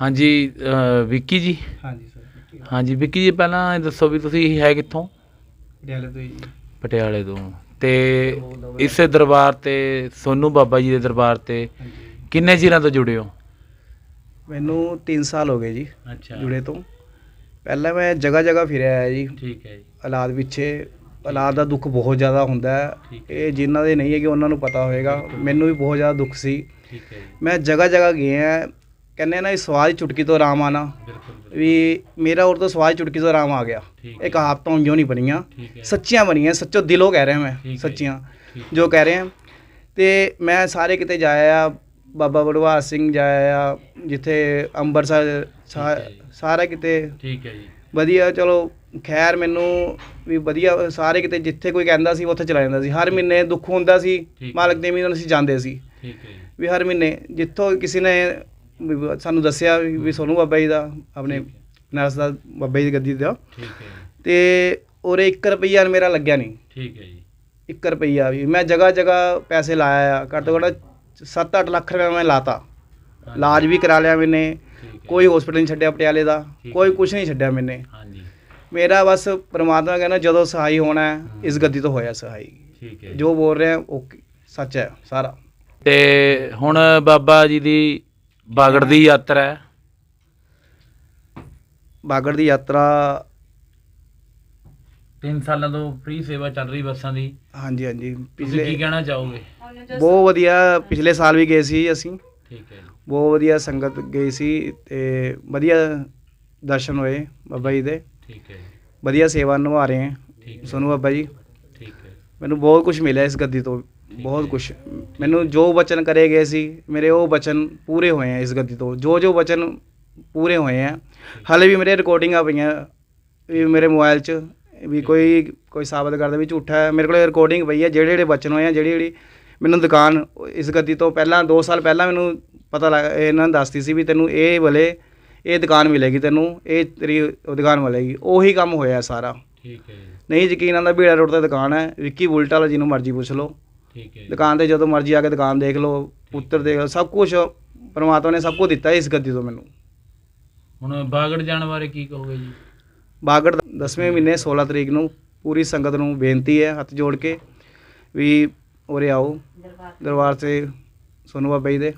ਹਾਂਜੀ ਅਹ ਵਿੱਕੀ ਜੀ। ਹਾਂਜੀ ਸਰ ਹਾਂਜੀ ਵਿੱਕੀ ਜੀ ਪਹਿਲਾਂ ਇਹ ਦੱਸੋ ਵੀ ਤੁਸੀਂ ਹੈ ਕਿੱਥੋਂ? ਪਟਿਆਲੇ ਤੋਂ ਹੀ ਪਟਿਆਲੇ ਤੋਂ। ਤੇ ਇਸੇ ਦਰਬਾਰ ਤੇ ਸੋਨੂ ਬਾਬਾ ਜੀ ਦੇ ਦਰਬਾਰ ਤੇ ਹਾਂਜੀ। ਕਿੰਨੇ ਚਿਰਾਂ ਤੋਂ ਜੁੜੇ ਹੋ? ਮੈਨੂੰ 3 ਸਾਲ ਹੋ ਗਏ ਜੀ ਅੱਛਾ। ਜੁੜੇ ਤੋਂ। ਪਹਿਲਾਂ ਮੈਂ ਜਗ੍ਹਾ ਜਗ੍ਹਾ ਫਿਰਿਆ ਹੈ ਜੀ। ਠੀਕ ਹੈ ਜੀ। ਔਲਾਦ ਪਿੱਛੇ ਔਲਾਦ ਦਾ ਦੁੱਖ ਬਹੁਤ ਜ਼ਿਆਦਾ ਹੁੰਦਾ ਹੈ। ਠੀਕ ਇਹ ਜਿਨ੍ਹਾਂ ਦੇ ਨਹੀਂ ਹੈ ਕਿ ਉਹਨਾਂ ਨੂੰ ਪਤਾ ਹੋਏਗਾ ਮੈਨੂੰ ਵੀ ਬਹੁਤ ਜ਼ਿਆਦਾ ਦੁੱਖ ਸੀ। ਠੀਕ ਹੈ ਜੀ। ਮੈਂ ਜਗ੍ਹਾ ਜਗ੍ਹਾ ਗਿਆ ਕਹਿੰਦੇ ਨਾ ਇਹ ਸਵਾਦ ਚੁਟਕੀ ਤੋਂ ਆਰਾਮ ਆਣਾ ਵੀ ਮੇਰਾ ਔਰ ਤੋਂ ਸਵਾਦ ਚੁਟਕੀ ਤੋਂ ਆਰਾਮ ਆ ਗਿਆ। ਇਹ ਕਹਾਵਤਾਂ ਉਂਝੋਂ ਨਹੀਂ ਬਣੀਆਂ। ਸੱਚੀਆਂ ਬਣੀਆਂ ਸੱਚੋ ਦਿਲੋਂ ਕਹਿ ਰਿਹਾ ਮੈਂ। ਸੱਚੀਆਂ। ਜੋ ਕਹਿ ਰਹੇ। ਆ ਤੇ ਮੈਂ ਸਾਰੇ ਕਿਤੇ ਜਾਇਆ ਆ ਬਾਬਾ ਬੜਵਾਰ ਸਿੰਘ ਜਾਇਆ ਜਿੱਥੇ ਜੀ। ਸਾਰਾ ਕਿਤੇ ਠੀਕ ਹੈ ਜੀ। ਵਧੀਆ ਚਲੋ ਖੈਰ ਮੈਨੂੰ ਵੀ ਵਧੀਆ ਸਾਰੇ ਕਿਤੇ ਜਿੱਥੇ ਕੋਈ ਕਹਿੰਦਾ ਸੀ ਉੱਥੇ ਚਲਾ ਜਾਂਦਾ ਸੀ। ਹਰ ਮਹੀਨੇ ਦੁੱਖ ਹੁੰਦਾ ਸੀ। ਮਾਲਕ ਦੇ ਮਹੀਨੇ ਅਸੀਂ ਜਾਂਦੇ ਸੀ। ਠੀਕ ਹੈ ਵੀ ਹਰ ਮਹੀਨੇ ਜਿੱਥੋਂ ਕਿਸੇ ਨੇ ਸਾਨੂੰ ਦੱਸਿਆ ਵੀ ਸੋਨੂੰ ਬਾਬਾ ਜੀ ਦਾ ਆਪਣੇ ਨਰਸ ਦਾ ਬਾਬਾ ਜੀ ਦੀ ਗੱਦੀ ਦਾ। ਠੀਕ ਹੈ ਤੇ ਉਹਰੇ 1 ਰੁਪਈਆ ਮੇਰਾ ਲੱਗਿਆ ਨਹੀਂ। ਠੀਕ ਹੈ ਜੀ। 1 ਰੁਪਈਆ ਵੀ। ਮੈਂ ਜਗ੍ਹਾ ਜਗ੍ਹਾ ਪੈਸੇ ਲਾਇਆ ਆ। ਘੱਟ ਤੋਂ ਘੱਟ 7-8 ਲੱਖ ਰੁਪਏ ਮੈਂ ਲਾਤਾ। ਇਲਾਜ ਵੀ ਕਰਾ ਲਿਆ ਮੈਨੇ। ਕੋਈ ਹਸਪੀਟਲ ਨਹੀਂ ਛੱਡਿਆ ਪਟਿਆਲੇ ਦਾ। ਕੋਈ। ਕੁਝ ਨਹੀਂ ਛੱਡਿਆ ਮੈਨੇ। ਹਾਂਜੀ। ਮੇਰਾ ਬਸ ਪ੍ਰਮਾਤਮਾ ਕਹਿੰਦਾ ਜਦੋਂ ਸਹਾਈ ਹੋਣਾ ਹੈ ਇਸ ਗੱਦੀ ਤੋਂ ਹੋਇਆ ਸਹਾਈ। ਠੀਕ ਹੈ ਜੋ। ਬੋਲ ਰਿਹਾ ਉਹ ਸੱਚ ਹੈ ਸਾਰਾ। ਤੇ ਹੁਣ ਬਾਬਾ ਜੀ ਦੀ ਬਾਗੜ ਦੀ ਯਾਤਰਾ ਹੈ। ਬਾਗੜ ਦੀ ਯਾਤਰਾ 3 ਸਾਲਾਂ ਤੋਂ ਫ੍ਰੀ ਸੇਵਾ ਚੱਲ ਰਹੀ ਬੱਸਾਂ ਦੀ। ਹਾਂਜੀ ਹਾਂਜੀ। ਤੁਸੀਂ ਕੀ ਪਿਛਲੇ ਕਹਿਣਾ ਚਾਹੋਗੇ? ਬਹੁਤ ਵਧੀਆ ਪਿਛਲੇ ਸਾਲ ਵੀ ਗਏ ਸੀ ਅਸੀਂ। ਠੀਕ ਹੈ ਬਹੁਤ ਵਧੀਆ ਸੰਗਤ ਗਈ ਸੀ ਤੇ ਵਧੀਆ ਦਰਸ਼ਨ ਹੋਏ ਬਾਬਾ ਜੀ ਦੇ। ਠੀਕ ਹੈ ਵਧੀਆ ਸੇਵਾ ਨਿਭਾ ਰਹੇ ਹੈ। ਠੀਕ ਹੈ ਸੋਨੂੰ ਬਾਬਾ ਜੀ। ਠੀਕ ਹੈ। ਮੈਨੂੰ ਬਹੁਤ ਕੁਝ ਮਿਲਿਆ ਇਸ ਗੱਦੀ ਤੋਂ। ਬਹੁਤ ਕੁਝ ਮੈਨੂੰ ਜੋ ਬਚਨ ਕਰੇ ਗਏ ਸੀ ਮੇਰੇ ਉਹ ਬਚਨ ਪੂਰੇ ਹੋਏ ਆ ਇਸ ਗੱਦੀ ਤੋਂ। ਜੋ ਜੋ ਬਚਨ ਪੂਰੇ ਹੋਏ ਆ ਹਾਲੇ ਵੀ ਮੇਰੇ ਰਿਕਾਰਡਿੰਗਾਂ ਪਈਆਂ ਵੀ ਮੇਰੇ ਮੋਬਾਈਲ 'ਚ ਵੀ ਕੋਈ ਕੋਈ ਸਾਬਤ ਕਰਦਾ ਵੀ ਝੂਠਾ ਹੈ। ਮੇਰੇ ਕੋਲ ਰਿਕਾਰਡਿੰਗ ਪਈ ਹੈ ਜਿਹੜੇ ਜਿਹੜੇ ਬਚਨ ਹੋਏ ਆ ਜਿਹੜੀ ਜਿਹੜੀ ਮੈਨੂੰ ਦੁਕਾਨ ਇਸ ਗੱਦੀ ਤੋਂ ਪਹਿਲਾਂ 2 ਸਾਲ ਪਹਿਲਾਂ ਮੈਨੂੰ ਪਤਾ ਲੱਗ ਇਹਨਾਂ ਨੇ ਦੱਸਤੀ ਸੀ ਵੀ ਤੈਨੂੰ ਇਹ ਵਾਲੇ ਇਹ ਦੁਕਾਨ ਮਿਲੇਗੀ ਤੈਨੂੰ ਇਹ ਤੇਰੀ ਉਹ ਦੁਕਾਨ ਮਿਲੇਗੀ। ਉਹੀ ਕੰਮ ਹੋਇਆ ਸਾਰਾ। ਠੀਕ ਹੈ ਨਹੀਂ ਯਕੀਨ ਆਉਂਦਾ ਭੀੜਾ ਰੋਡ ਤੇ ਦੁਕਾਨ ਹੈ ਵਿੱਕੀ ਬੁਲਟ ਵਾਲਾ ਜਿਹਨੂੰ ਮਰਜ਼ੀ ਪੁੱਛ ਲਓ। ਠੀਕ ਹੈ ਦੁਕਾਨ ਤੇ ਜਦੋਂ ਮਰਜ਼ੀ ਆ ਕੇ ਦੁਕਾਨ ਦੇਖ ਲਓ ਪੁੱਤਰ ਦੇਖ ਲਓ ਸਭ ਕੁਝ ਪਰਮਾਤਮਾ ਨੇ ਸਭ ਕੁਝ ਦਿੱਤਾ ਇਸ ਗੱਦੀ ਤੋਂ ਮੈਨੂੰ। ਹੁਣ ਬਾਗੜ ਜਾਣ ਬਾਰੇ ਕੀ ਕਹੋਗੇ ਜੀ? ਬਾਗੜ 10ਵੇਂ ਮਹੀਨੇ 16 ਤਰੀਕ ਨੂੰ ਪੂਰੀ ਸੰਗਤ ਨੂੰ ਬੇਨਤੀ ਹੈ ਹੱਥ ਜੋੜ ਕੇ ਵੀ ਉਰੇ ਆਓ ਦਰਬਾਰ ਤੇ ਸੋਨੂੰ ਬਾਬਾ ਜੀ ਦੇ।